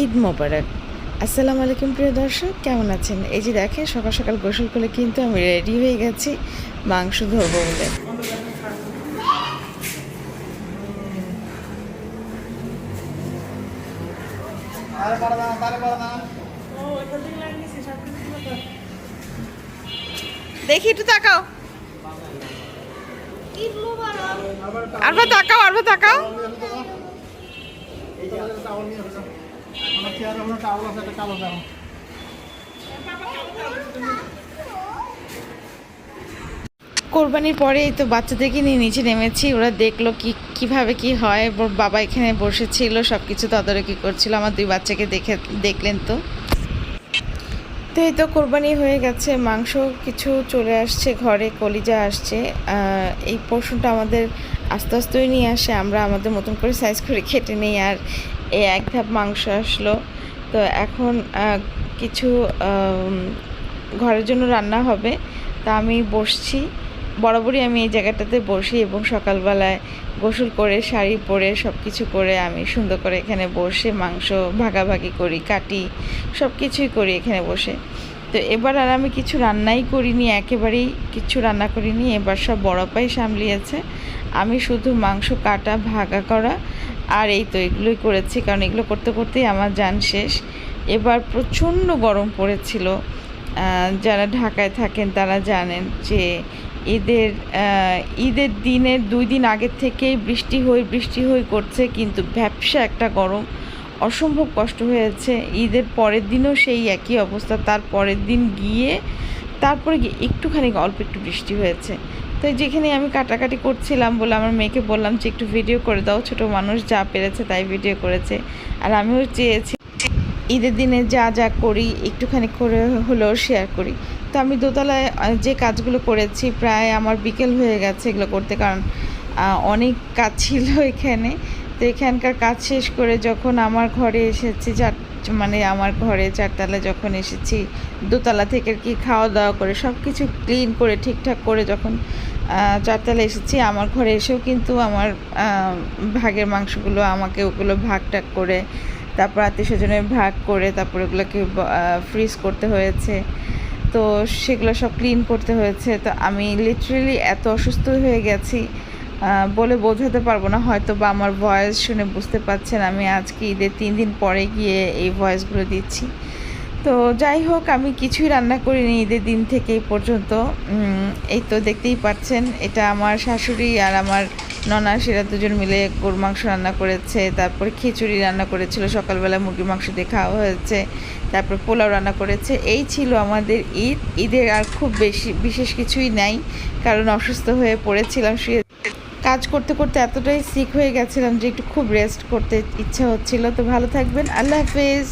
ঈদ মোবারক। আসসালামু আলাইকুম, প্রিয় দর্শক, কেমন আছেন? এই যে দেখেন, সকাল সকাল গোসল করে কিন্তু আমি রেডি হয়ে গেছি মাংস ধরবো বলে। দেখি, একটু তাকাও। আরবা তাকাও আরবা তাকাও। কোরবানির পরে তো বাচ্চাদেরকে নিয়ে নিচে নেমেছি, ওরা দেখল কি, কীভাবে কি হয় বাবা এখানে বসেছিল সব কিছু তদারকি করছিল, আমার দুই বাচ্চাকে দেখে, দেখলেন তো। তো এই তো কোরবানি হয়ে গেছে, মাংস কিছু চলে আসছে, ঘরে কলিজা আসছে এই পোর্শনটা আমাদের আস্তে আস্তেই নিয়ে আসে, আমরা আমাদের মতন করে সাইজ করে খেটে নেই, আর এই এক ধাপ মাংস আসলো। তো এখন কিছু ঘরের জন্য রান্না হবে। তা আমি বসছি। বরাবরই আমি এই জায়গাটাতে বসি এবং সকালবেলায় গোসল করে, শাড়ি পরে সব কিছু করে আমি সুন্দর করে এখানে বসে মাংস ভাগাভাগি করি, কাটি সব কিছুই করি এখানে বসে। তো এবার আর আমি কিছু রান্নাই করিনি, একেবারেই কিছু রান্না করিনি। এবার সব বড়পাই সামলিয়েছে। আমি শুধু মাংস কাটা, ভাগা করা আর এই তো এগুলোই করেছি, কারণ এগুলো করতে করতেই আমার যান শেষ। এবার প্রচণ্ড গরম পড়েছিল। যারা ঢাকায় থাকেন তারা জানেন যে ঈদের ঈদের দিনের দুই দিন আগের থেকেই বৃষ্টি হই বৃষ্টি হই করছে, কিন্তু ব্যবসা একটা গরম। অসম্ভব কষ্ট হয়েছে। ঈদের পরের দিনও সেই একই অবস্থা। তার পরের দিন গিয়ে, তারপরে গিয়ে একটুখানি অল্প একটু বৃষ্টি হয়েছে। তো যেখানে আমি কাটাকাটি করছিলাম বলে আমার মেয়েকে বললাম যে একটু ভিডিও করে দাও, ছোট মানুষ যা পেরেছে তাই ভিডিও করেছে। আর আমিও চেয়েছি ঈদের দিনে যা যা করি, একটুখানি করে হলেও শেয়ার করি। তো আমি দোতলায় যে কাজগুলো করেছি প্রায় আমার বিকেল হয়ে গেছে এগুলো করতে, কারণ অনেক কাজ ছিল এখানে। তো এখানকার কাজ শেষ করে যখন আমার ঘরে এসেছি, চার মানে আমার ঘরে চারতলা যখন এসেছি, দোতলা থেকে কি খাওয়া দাওয়া করে সব কিছু ক্লিন করে ঠিকঠাক করে যখন চারতলা এসেছি। আমার ঘরে এসেও কিন্তু আমার ভাগের মাংসগুলো, আমাকে ওগুলো ভাগ টাগ করে, তারপর আত্মীয় স্বজনের ভাগ করে, তারপর ওগুলোকে ফ্রিজ করতে হয়েছে। তো সেগুলো সব ক্লিন করতে হয়েছে। তো আমি লিটারেলি এত অসুস্থ হয়ে গেছি বলে বোঝাতে পারব না। হয়তো বা আমার ভয়েস শুনে বুঝতে পারছেন, আমি আজকে ঈদের তিন দিন পরে গিয়ে এই ভয়েসগুলো দিচ্ছি। তো যাই হোক, আমি কিছুই রান্না করিনি ঈদের দিন থেকে পর্যন্ত। এই তো দেখতেই পাচ্ছেন, এটা আমার শাশুড়ি আর আমার ননা, সেরা দুজন মিলে গরুর মাংস রান্না করেছে, তারপর খিচুড়ি রান্না করেছিল, সকালবেলা মুরগির মাংস দিয়ে খাওয়া হয়েছে, তারপর পোলাও রান্না করেছে। এই ছিল আমাদের ঈদ, ঈদের আর খুব বেশি, বিশেষ কিছুই নাই, কারণ অসুস্থ হয়ে পড়েছিলাম, শুয়ে কাজ করতে করতে এতটাই সিক হয়ে গেছিলাম যে একটু খুব রেস্ট করতে ইচ্ছা হচ্ছিল। তো ভালো থাকবেন, আল্লাহ হাফেজ।